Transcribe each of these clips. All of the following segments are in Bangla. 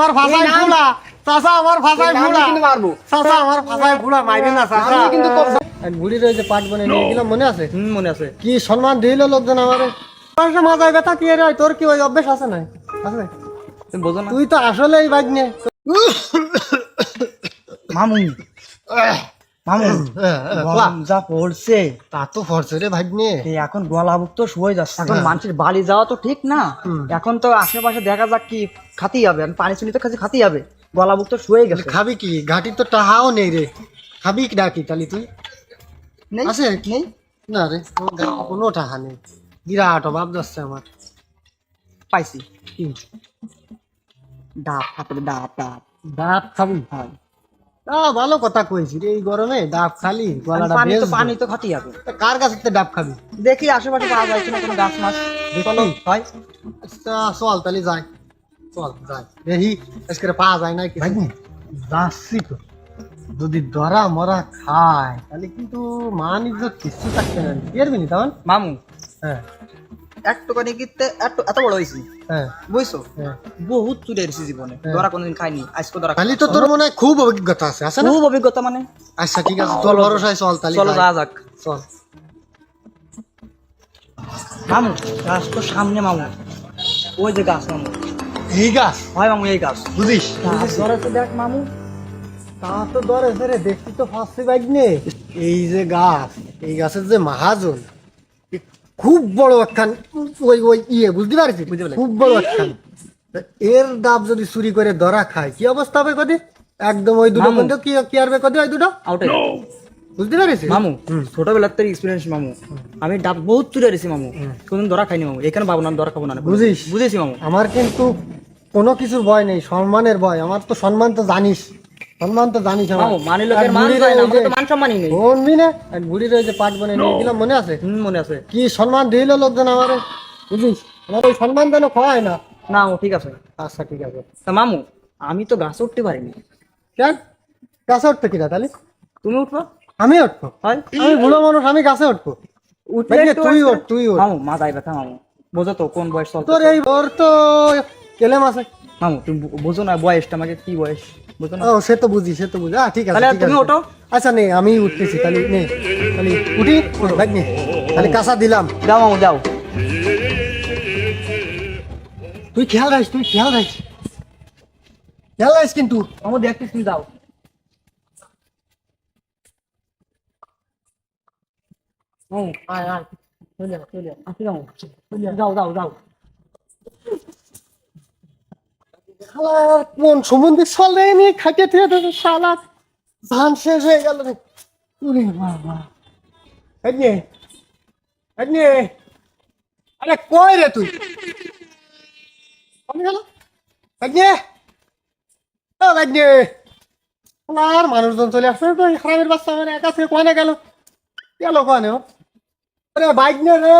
আমার ভাষায় ভুলা। চাচা আমার ভাষায় ভুলা। চাষা চাচা আমার ভাষায় ভুলা মাইরে না চাচা। আমি কিন্তু। রয়েছে পাট বনে নিয়ে গেলাম মনে আছে? হুম মনে আছে। কি সম্মান দিল লোকজন আমারে? পয়সা মাথায় ব্যথা কি রে তোর কি ওই অভ্যেস আছে না আছে বোঝো না। তুই তো আসলেই বাজনে নিয়ে মামু যা পড়ছে। তা তো ফরছে রে ভাগ নিয়ে এই এখন গলা বুক তো শুয়ে যাচ্ছে। এখন হ্যাঁ। মানুষের বাড়ি যাওয়া তো ঠিক না। হুম। এখন তো আশেপাশে দেখা যাক কি খাতেই হবে। আমি পানি শুনি তো খাতেই হবে। গলা বুক তো শুয়ে গেছে। খাবি কি? ঘাটি তো টাহাও নেই রে। খাবি কি ডাকি তালি তুই? নেই আছে? নেই। না রে কোনো টাকা নেই। বিরাট অভাব যাচ্ছে আমার। পাইছি? ডাব হাতের ডাব ডাব। ডাব খাবি হয় তা ভালো কথা কইছি রে এই গরমে ডাব খালি গলাটা পানি তো পানি তো খাতেই হবে। তা কার কাছে তে ডাব খাবি? দেখি আশেপাশে পাওয়া যায় কিনা কোনো গাছ মাছ। চলো হয় আচ্ছা চল তাহলে যাই। চল যাই। দেখি আজকে পাওয়া যায় না কি ভাই যাচ্ছি তো। যদি ধরা মরা খায় তাহলে কিন্তু মান ইজ্জত কিছু থাকতে না। পারবি নি তখন? মামু। হ্যাঁ। এত এত বড় হয়েছি। হ্যাঁ। বুঝছ? হ্যাঁ। বহুত চুরে এসেছি জীবনে। হ্যাঁ। ধরা কোনোদিন খাইনি আজকে ধরা তাহলে তো তোর মনে খুব অভিজ্ঞতা আছে আছে খুব অভিজ্ঞতা মানে। আচ্ছা ঠিক আছে চল ভরসায় চল তাহলে চলো। যাওয়া যাক। চল। মামু গাছ তো সামনে মামু। ওই যে গাছ মামু। এই গাছ? হয় মামু এই গাছ। বুঝিস? ধরেছে দেখ মামু। তা তো ধরে ধরে দেখছি তো ফার্স্টে বাইক নে এই যে গাছ এই গাছের যে মহাজন। খুব বড় একখান ওই ওই ইয়ে বুঝতে পারলাম। খুব বড় একখান। এর ডাব যদি চুরি করে ধরা খায় কি অবস্থা হবে কদি? একদম ওই দুটো। কিন্তু কি কি আরবে কদি ওই দুটো? আউটে বুঝতে পারিস? মামু ছোটবেলার থেকে এক্সপিরিয়েন্স মামু। আমি ডাব বহুত চুরে এসেছি মামু। কোনদিন ধরা খাইনি মামু। এখানে পাবো না ধরা খাব না। বুঝিস? বুঝেছি মামু। আমার কিন্তু কোনো কিছুর ভয় নেই সম্মানের ভয়। আমার তো সম্মান তো জানিস। সম্মান তো জানিস মানি লোকের মান বুড়ি যায় না রয়েছে- তো মান সম্মানই নেই। শুনবি না? এক বুড়ি রয়েছে পাট বনে মনে আছে? মনে আছে। কি সম্মান দিল লোকজন আমারে? বুঝিস? আমার ওই সম্মান যেন খোয়ায় না। না মামু ঠিক আছে। আচ্ছা ঠিক আছে। তা মামু আমি তো গাছ উঠতে পারিনি। কেন? গাছে উঠতে কিনা তাহলে? তুমি উঠবা? আমি উঠবো? হয়। আমি বুড়ো মানুষ আমি গাছে উঠবো? উঠলে তুই ওঠ, তুই ওঠ। মামু মাথায় ব্যথা মামু। বোঝো তো কোন বয়স তোর এই ওর তো কেলেম আছে মামু তুমি বোঝো না বয়সটা আমাকে কি বয়স? বুঝো না। ও সে তো বুঝি সে তো বুঝি। আহ, ঠিক আছে তাহলে তুমি। ওঠো। আচ্ছা নে আমি উঠতেছি তাহলে নে তাহলে উঠি দেখ নে। তাহলে কাঁচা দিলাম। যাও মামু যাও। তুই খেয়াল রাখিস তুই খেয়াল রাখিস। খেয়াল রাখিস কিন্তু। মামু দেখতে তুমি যাও। মামু আয় আয়। চলে চলে আসি যাও যাও যাও যাও। কোন সম্বন্ধে চলে নি, খাইতে থেকে ধান শেষ হয়ে গেল রে। উরে বাবা। এগনে এগনে আরে কই রে তুই? কমে গেল? এগনে শালার মানুষজন চলে আসছে তো খারাপের বাচ্চা আমার একা থেকে কোনে গেল? গেল কোনে আরে বাইক নে রে।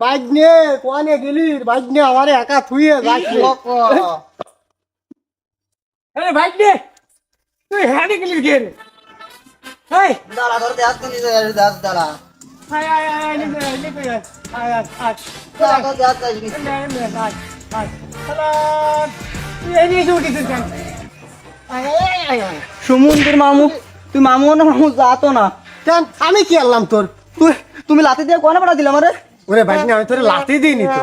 বাইক নে কোনে গেলি? বাইক নে আমার একা থুয়ে যাচ্ছে আরে বাইক নে তুই হ্যাঁ গেলি কে রে? এই। দাঁড়া ধরতে আসতে নিতে দাস দাঁড়া। আয় আয় আয় আয় নিবে নিবে আয় আয় আয়। দাঁড়া ধরতে আসতে আসবি আয় আয় আয়। সালাম তুই এই নিয়ে উঠি তুই কেন? আয় আয় আয় আয় সমুদ্রের মামু তুই মামু না মামু যাতো না। কেন? আমি কি আনলাম তোর? তুই তুমি লাতি দিয়ে কোনে পাঠা দিলাম আরে ওরে ভাই আমি তোরে লাতি দিইনি তো।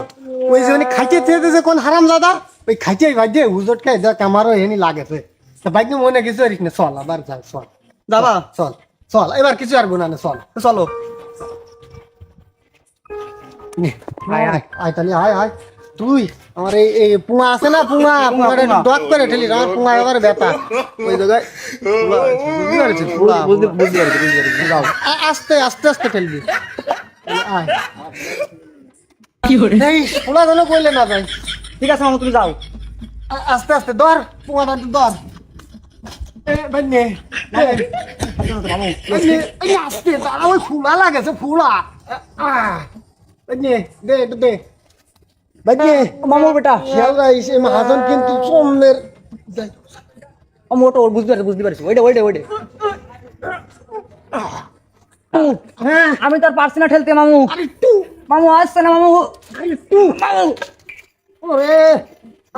ওই যে উনি খাইতে যে কোন হারাম দাদা ওই খাইতে ভাই যে হুজট খাই দেখ আমারও এনি লাগেছে তো বাইক মনে কিছু আরিস না চল আবার যাই চল। যাবা? চল চল এবার কিছু আর গুনা না চল। চলো। আয় আয়। আয় তাহলে আয় আয়। তুই আমার এই এই পুঙা আছে না পুঙা? পুঙাটা পুঙা। ডক করে ঠেলি আমার পুঙা এবার ব্যথা ওই জায়গায় বুঝতে পারছি বুঝতে পারছি আস্তে আস্তে আস্তে ঠেলবি। এই কইলে না যাই ঠিক আছে মামু তুমি যাও আস্তে আস্তে ধর একটু ধর আস্তে দাঁড়া ওই দে দে মামু বেটা খেয়াল রাখিস মহাজন কিন্তু চমনের মামু ওটা ওর বুঝতে পারছি বুঝতে পারছি ওইটা ওইটা ওইটা হ্যাঁ আমি তো আর পারছি না ঠেলতে মামু। মামু আসছে না মামু। মামু। ওরে।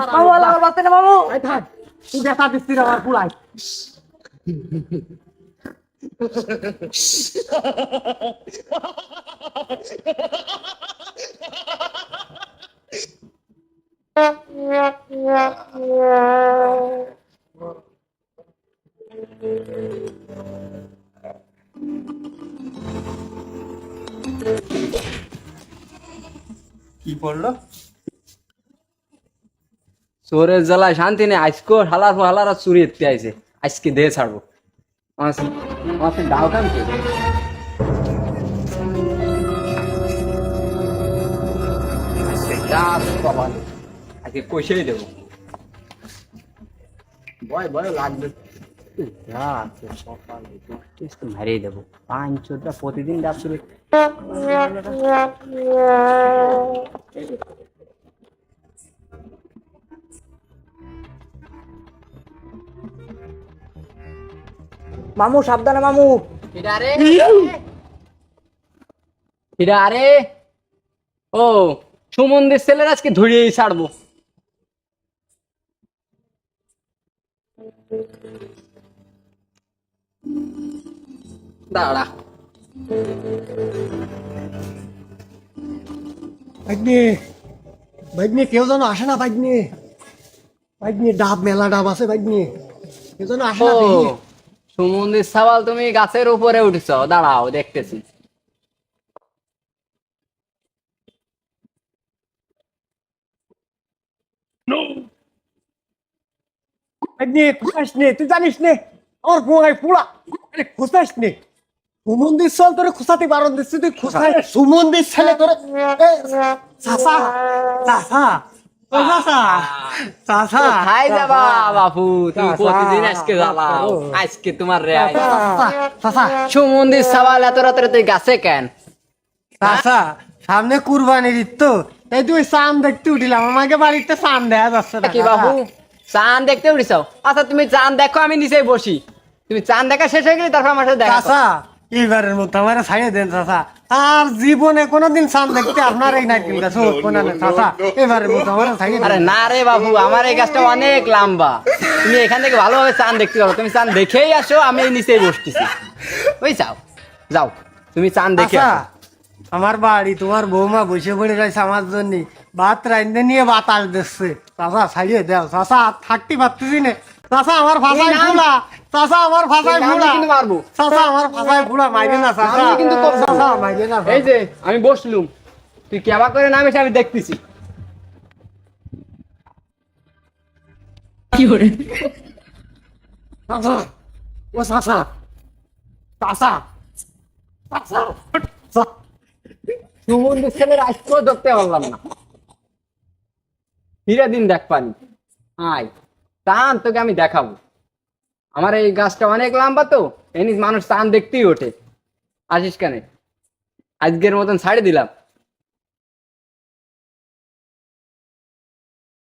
মামু আল্লাহ বাঁচতে না মামু। থাক তুই দেখা দিচ্ছিস আমার পুলাই কি পড়ল? চোরের জ্বালায় শান্তি নেই আজকে হালার হালারা চুরি এতে আইছে। আজকে দিয়ে ছাড়বো। আমার ডাউ কাম কি? আজকে দেবো। ভয় ভয় লাগবে। যা আছে সকালে টেস্ট মারিয়ে দেবো পাঁচ চোদ্দটা প্রতিদিন ডাব চুরি মামু সাবধানে মামু। কিরারে কিরারে ও সুমন্দির ছেলের আজকে ধরিয়েই ছাড়বো। দাঁড়া। ভাগ্নে ভাগ্নে কেউ যেন আসে না ভাগ্নে। ভাগ্নে ডাব মেলা ডাব আছে ভাগ্নে। কেউ যেন আসে না সুমন্দির সাবাল তুমি গাছের উপরে উঠেছ। দাঁড়াও দেখতেছি। ভাগ্নে খুঁজাস নে তুই জানিস নে আমার পোড়াই পোড়া আরে খুঁজাস নে। সুমন্দির চল তোরে বারণ দিচ্ছি তুই তোরে রাত্রে তুই গাছে কেন? সামনে কুরবানির তো তাই তুই চান দেখতে উঠিলাম। আমাকে বাড়িতে চান দেয়া যাচ্ছে কি বাবু চান দেখতে উঠেছাও আচ্ছা তুমি চান দেখো আমি নিচেই বসি। তুমি চান দেখা শেষ হয়ে গেলে তারপর আমার সাথে দেখা এইবারের মতো আমার দেন চাচা। আর জীবনে কোনোদিন চান দেখতে আপনার এই গাছ। চাচা এবারের মতো আমার আরে না রে বাবু আমার এই গাছটা অনেক লম্বা। তুমি এখান থেকে ভালোভাবে চান দেখতে পারো। তুমি চান দেখেই আসো আমি এই নিচেই বসতেছি। ওই যাও যাও তুমি চান দেখে আমার বাড়ি তোমার বৌমা বসে পড়ে রয়েছে আমার জন্য। ভাত রাইন্দে নিয়ে বাতাস দিচ্ছে। চাচা ছাড়িয়ে দাও। চাচা থাকতে পারতেছি না। চাচা আমার ভুলা চাচা আমার নাম কিন্তু মারবো। চাচা আমার ভাষায় ভুলা মাইরে না চাচা। আমি কিন্তু। চাচা। মাইরে না এই যে আমি বসলুম। তুই কেবা করে নামিস আমি দেখতেছি চাচা ও চাচা। চাচা। চাচা। চা- ছেলের আজকেও ধরতে পারলাম না। হিরে দিন দেখ পানি। আয়। চান তোকে আমি দেখাবো। আমার এই গাছটা অনেক লম্বা তো এনি মানুষ চান দেখতেই ওঠে। আসিস কেন? আজকের মতন ছাড়ে দিলাম।